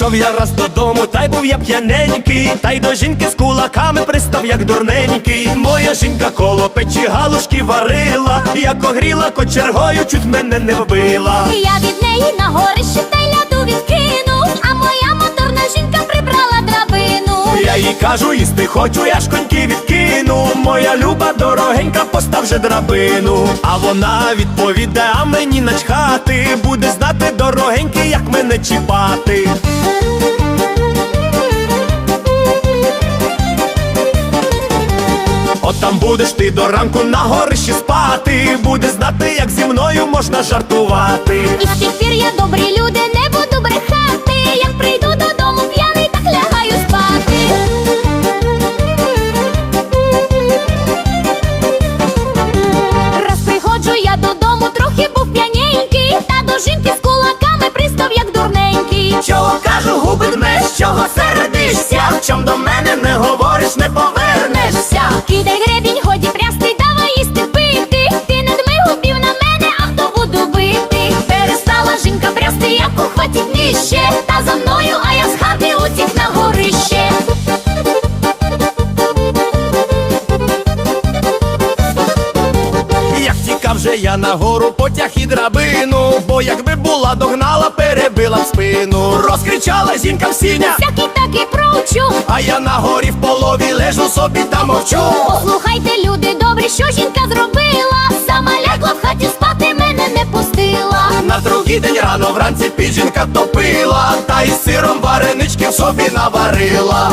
Прийшов я раз додому, та й був я п'яненький, та й до жінки з кулаками пристав, як дурненький. Моя жінка коло печі галушки варила, як огріла кочергою, чуть мене не вбила. Я від неї на горище та й ляду відкинув, а моя моторна жінка прибрала драбину. Я їй кажу, їсти хочу, я ж коньки відкину. Моя люба дорогенька, постав же драбину. А вона відповідає, а мені начхати. Буде знати дорогенький, як мене чіпати. От там будеш ти до ранку на горищі спати. Буде знати, як зі мною можна жартувати. За мною, а я з хати утік на горище. Як тікав же я на гору, потяг і драбину, бо якби була догнала, перебила б спину. Розкричала жінка в сіня, Всякий такий провчу. а я на горі в полові лежу собі та мовчу. Послухайте, люди добрі, що Другий день рано вранці під жінка топила, та й сиром варенички в собі наварила.